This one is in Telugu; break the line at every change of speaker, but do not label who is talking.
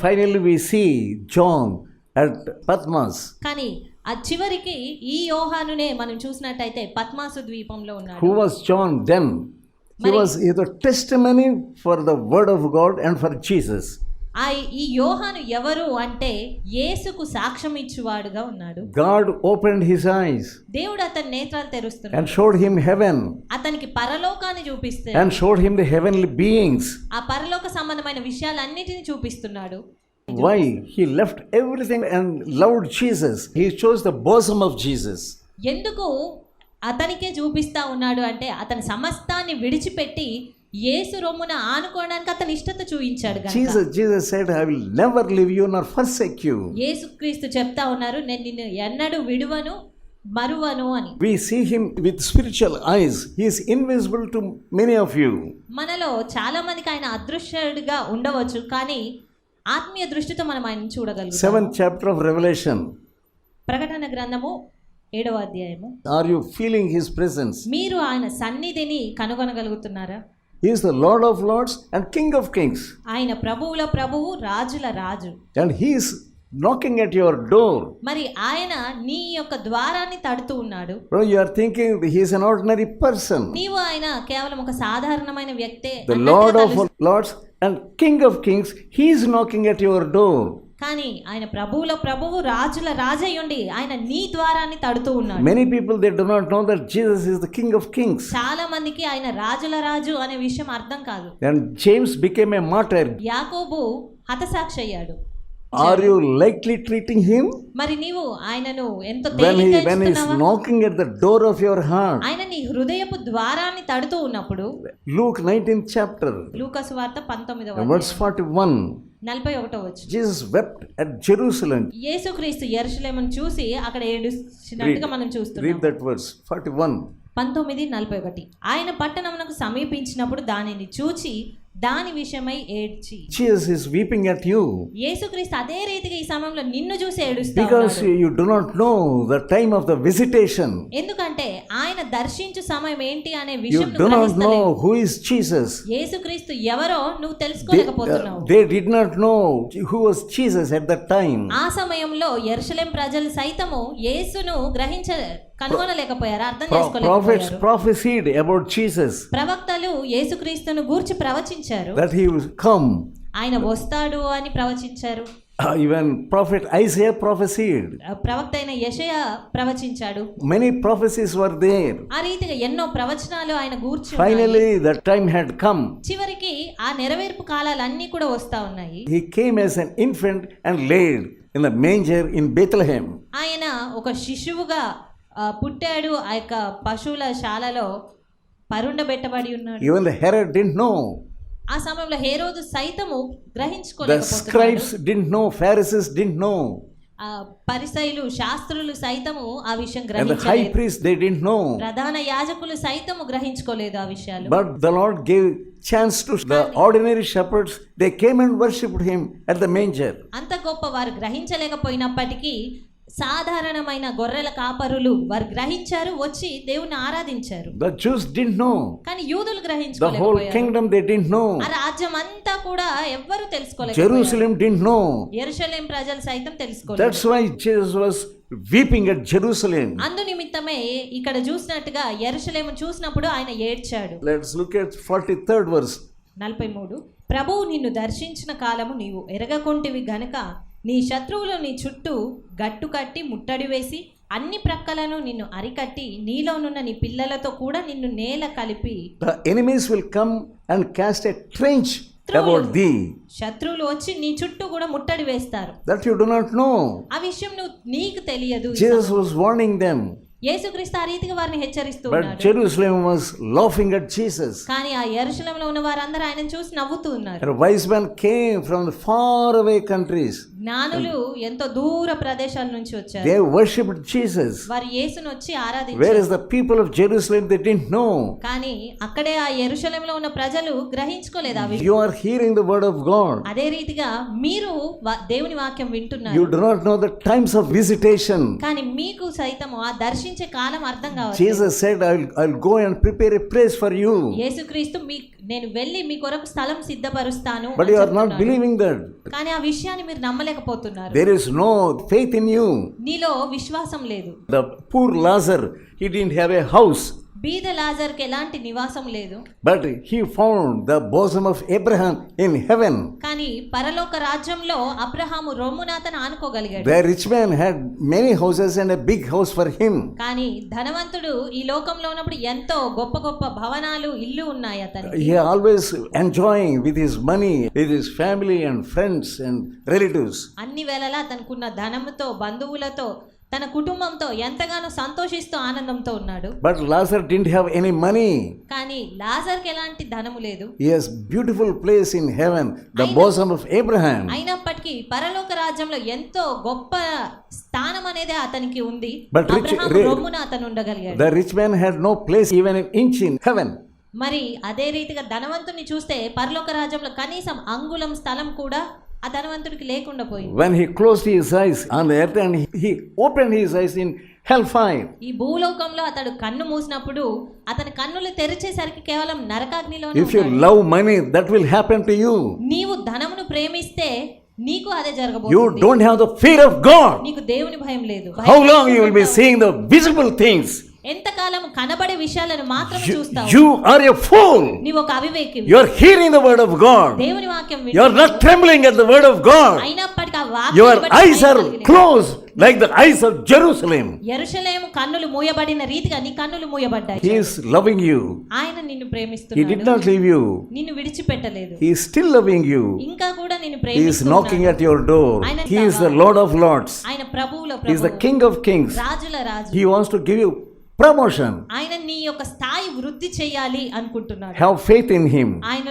finally we see John at Patmos.
కానీ ఆ చివరికి ఈ యోహానునే మనం చూసినట్టయితే పద్మాసు ద్వీపంలో ఉన్నాడు
Who was John then? He
Mari-
was he was a testimony for the word of God and for Jesus.
ఆ ఈ యోహాను ఎవరు అంటే యేసుకు సాక్ష్యం ఇచ్చువాడుగా ఉన్నాడు.
గాడ్ ఓపెన్ హిస్ ఐస్
దేవుడు అతని నేత్రాలు తెరుస్తున్నాడు.
అండ్ షోడ్ హిమ్ హెవెన్
అతనికి పరలోకాన్ని చూపిస్తే
and showed him the heavenly beings
ఆ పరలోక సంబంధమైన విషయాలన్నిటిని చూపిస్తున్నాడు.
Why he left everything and loved Jesus he chose the bosom of Jesus
ఎందుకు అతనికే చూపిస్తా ఉన్నాడు అంటే అతని సమస్తాన్ని విడిచిపెట్టి యేసు రొమ్మున ఆనుకోవడానికి అతను ఇష్టత చూపించాడు కదా
Jesus Jesus said I will never leave you nor forsake you
యేసుక్రీస్తు చెప్తా ఉన్నారు నేను నిన్ను ఎన్నడు విడువను మరువను అని.
We see him with spiritual eyes he is invisible to many of you
మనలో చాలా మందికి ఆయన అదృశ్యుడిగా ఉండవచ్చు కానీ ఆత్మీయ దృష్టితో మనం ఆయన చూడగలుగుతాం.
సెవెన్ చాప్టర్ ఆఫ్ రెవల్యూషన్
ప్రకటన గ్రంథము ఏడవ అధ్యాయము.
Are you feeling his presence
మీరు ఆయన సన్నిధిని కనుగొనగలుగుతున్నారా?
He is the Lord of Lords and King of Kings.
ఆయన ప్రభువుల ప్రభువు రాజుల రాజు
And he is knocking at your door.
మరి ఆయన నీ యొక్క ద్వారాన్ని తడుతూ ఉన్నాడు
Bro, you are thinking he is an ordinary person.
నీవు ఆయన కేవలం ఒక సాధారణమైన వ్యక్తే
The
అన్నట్టుగా
Lord of
తలుస్తూ-
Lords and King of Kings, he is knocking at your door.
కానీ ఆయన ప్రభువుల ప్రభువు రాజుల రాజయ్యుండి ఆయన నీ ద్వారాన్ని తడుతూ ఉన్నాడు
Many people they do not know that Jesus is the King of Kings.
చాలా మందికి ఆయన రాజుల రాజు అనే విషయం అర్థం కాదు
And James became a martyr.
యాకోబు హతసాక్షి అయ్యాడు
Are you likely treating him
మరి నీవు ఆయనను ఎంతో ఎంచుతున్నావా?
knocking at the door of your heart?
ఆయన నీ హృదయపు ద్వారాన్ని తడుతూ ఉన్నప్పుడు
Luke 19th chapter,
లూకసు వార్త పంతొమ్మిదవ
verse 41.
నలభై ఒకటో వచ్చు
Jesus wept at Jerusalem.
యేసుక్రీస్తు ఎరుషలేమును చూసి అక్కడ ఏడుస్తున్నట్టుగా మనం చూస్తున్నాం
Read that verse 41.
పంతొమ్మిది నలభై ఒకటి ఆయన పట్టణమునకు సమీపించినప్పుడు దానిని చూచి దాని విషయమై ఏడ్చి
Jesus is weeping at you
యేసుక్రీస్తు అదే రీతిగా ఈ సమయంలో నిన్ను చూసి ఏడుస్తా
because
ఉన్నాడు.
you do not know the time of the visitation.
ఎందుకంటే ఆయన దర్శించు సమయం ఏంటి అనే
You
విషయం
do
నువ్వు
not
గ్రహిస్తలేవు.
know who is Jesus.
యేసుక్రీస్తు ఎవరో నువ్వు తెలుసుకోలేకపోతున్నావు
uh, they did not know who was Jesus at that time.
ఆ సమయంలో ఎరుసలేం ప్రజలు సైతము యేసును గ్రహించ ప్రవచించారు.
కమ్
ఆయన వస్తాడు అని ప్రవచించారు.
ఈవెన్ ప్రాఫెట్ ఐసియా ప్రొఫెసీడ్
ప్రవక్త అయిన యషయ ప్రవచించాడు.
మెనీ ప్రొఫెసీస్ వర్ దేర్
ఆ రీతిగా ఎన్నో ప్రవచనాలు ఆయన గూర్చి
finally the time had come
చివరికి ఆ నెరవేర్పు కాలాలు అన్ని కూడా వస్తా ఉన్నాయి.
He came as an infant and laid in the manger in Bethlehem
ఆయన ఒక శిశువుగా పుట్టాడు ఆ యొక్క పశువుల శాలలో పరుండబెట్టబడి ఉన్నాడు.
ఈవెన్ ద హెరడ్ డిడ్
ఆ సమయంలో హెరోదు సైతము
గ్రహించుకోలేదు
the
scribes did know pharisees did know
శాస్త్రులు సైతము ఆ విషయం గ్రహించలేదు.
హై నో
ప్రధాన యాజకులు సైతము గ్రహించుకోలేదు ఆ విషయాలు.
But the Lord gave chance to ordinary shepherds they came and worshipped him at the manger
అంత గొప్ప వారు గ్రహించలేకపోయినప్పటికీ సాధారణమైన గొర్రెల కాపరులు వారు గ్రహించారు వచ్చి దేవుని ఆరాధించారు
The Jews didn't know.
కానీ యూదులు
The whole
గ్రహించుకోలేకపోయారు
kingdom, they didn't know.
ఆ రాజ్యం అంతా కూడా ఎవ్వరు తెలుసుకోలేదు
Jerusalem didn't know.
ఎరుషలేం ప్రజలు సైతం తెలుసుకోలేదు
That's why Jesus was weeping at Jerusalem.
అందు నిమిత్తమే ఇక్కడ చూసినట్టుగా ఎరుషలేము చూసినప్పుడు ఆయన ఏడ్చాడు
Let's look at 43rd verse.
నలభై మూడు ప్రభువు నిన్ను దర్శించిన కాలము నీవు ఎరగకుంటివి గనుక నీ శత్రువులు నీ చుట్టూ గట్టు కట్టి ముట్టడి వేసి అన్ని ప్రక్కలను నిన్ను అరికట్టి నీలోనున్న నీ పిల్లలతో కూడా నిన్ను నేల కలిపి
The enemies will come and cast a trench about thee.
శత్రువులు వచ్చి నీ చుట్టూ కూడా ముట్టడి వేస్తారు.
That you do not know.
ఆ విషయం నువ్వు నీకు తెలియదు
Jesus was warning them,
యేసుక్రీస్తు ఆ రీతిగా వారిని హెచ్చరిస్తూ ఉన్నాడు.
Jerusalem was laughing at Jesus.
కానీ ఆ ఎరుశలంలో ఉన్న వారందరూ ఆయన చూసి నవ్వుతూ ఉన్నారు.
Wise men came from the far away countries.
జ్ఞానులు ఎంతో దూర ప్రదేశాల నుంచి వచ్చారు.
దే వర్షిప్డ్ జీసస్
వారు యేసును వచ్చి ఆరాధించారు.
Where is the people of Jerusalem they did know
కానీ అక్కడే ఆ యెరూషలేం ఉన్న ప్రజలు గ్రహించుకోలేదు ఆ అవి
you are hearing the word of God
అదే రీతిగా మీరు దేవుని వాక్యం వింటున్నారు.
You do not know the times of visitation
కానీ మీకు సైతం ఆ దర్శించే కాలం అర్థం కావాలి
Jesus said I will go and prepare a place for you
యేసుక్రీస్తు మీ నేను వెళ్ళి మీ కొరకు స్థలం సిద్ధపరుస్తాను
బిలీవింగ్ దట్
కానీ ఆ విషయాన్ని మీరు నమ్మలేకపోతున్నారు.
There is no faith in you
నీలో విశ్వాసం లేదు.
The poor Lazarus he did have a house
బీద లాజర్కి ఎలాంటి నివాసం లేదు.
But he found the bosom of Abraham in heaven
కానీ పరలోక రాజ్యంలో అబ్రహాం రోమునాథన్ అనుకోగలిగాడు
the rich man had many houses and a big house for him
కానీ ధనవంతుడు ఈ లోకంలో ఉన్నప్పుడు ఎంతో గొప్ప గొప్ప భవనాలు ఇల్లు ఉన్నాయి అతను
he always enjoying with his money with his family and friends and relatives
అన్ని వేళలా తనకున్న ధనముతో బంధువులతో తన కుటుంబంతో ఎంతగానో సంతోషిస్తూ ఆనందంతో ఉన్నాడు
But Lazarus didn't have any money.
కానీ లాజర్కి ఎలాంటి ధనము లేదు
has beautiful place in heaven, the bosom of Abraham.
అయినప్పటికీ పరలోక రాజ్యంలో ఎంతో గొప్ప స్థానం అనేది అతనికి ఉంది అబ్రహాము
ri-
రొమ్మున అతను ఉండగలిగాడు
rich man had no place even an inch in heaven.
మరి అదే రీతిగా ధనవంతుని చూస్తే పరలోక రాజ్యంలో కనీసం అంగుళం స్థలం కూడా ఆ ధనవంతుడికి లేకుండా పోయి
when he close his eyes on the and he open his eyes in hell fire
ఈ భూలోకంలో అతడు కన్ను మూసినప్పుడు అతని కన్నులు తెరిచేసరికి కేవలం నరకాగ్నిలో
if you love money that will happen to you
నీవు ధనమును ప్రేమిస్తే నీకు అదే జరగబోతుంది.
You don't have the fear of God
నీకు దేవుని భయం లేదు.
How long you will be seeing the visible things
ఎంతకాలం కనబడే విషయాలను మాత్రం
You,
చూస్తావు
you are a fool.
నీవు ఒక అవివేకి
You are hearing the word of God.
దేవుని వాక్యం
You are not trembling at the word of God.
అయినప్పటికీ ఆ
Your
వాక్యం
eyes are closed like the eyes of Jerusalem.
ఎరుషలేము కన్నులు మూయబడిన రీతిగా నీ కన్నులు మూయబడ్డాయి
He is loving you.
ఆయన నిన్ను
He did
ప్రేమిస్తున్నాడు
not leave you.
నిన్ను విడిచిపెట్టలేదు
He is still loving you.
ఇంకా కూడా నిన్ను
He is
ప్రేమిస్తున్నాడు
knocking at your door. He is the Lord of Lords.
ఆయన ప్రభువులో
He is the
Prabhu
King of Kings.
రాజుల రాజు
He wants to give you promotion.
ఆయన నీ యొక్క స్థాయి వృద్ధి చేయాలి అనుకుంటున్నాడు
Have faith in Him.
ఆయన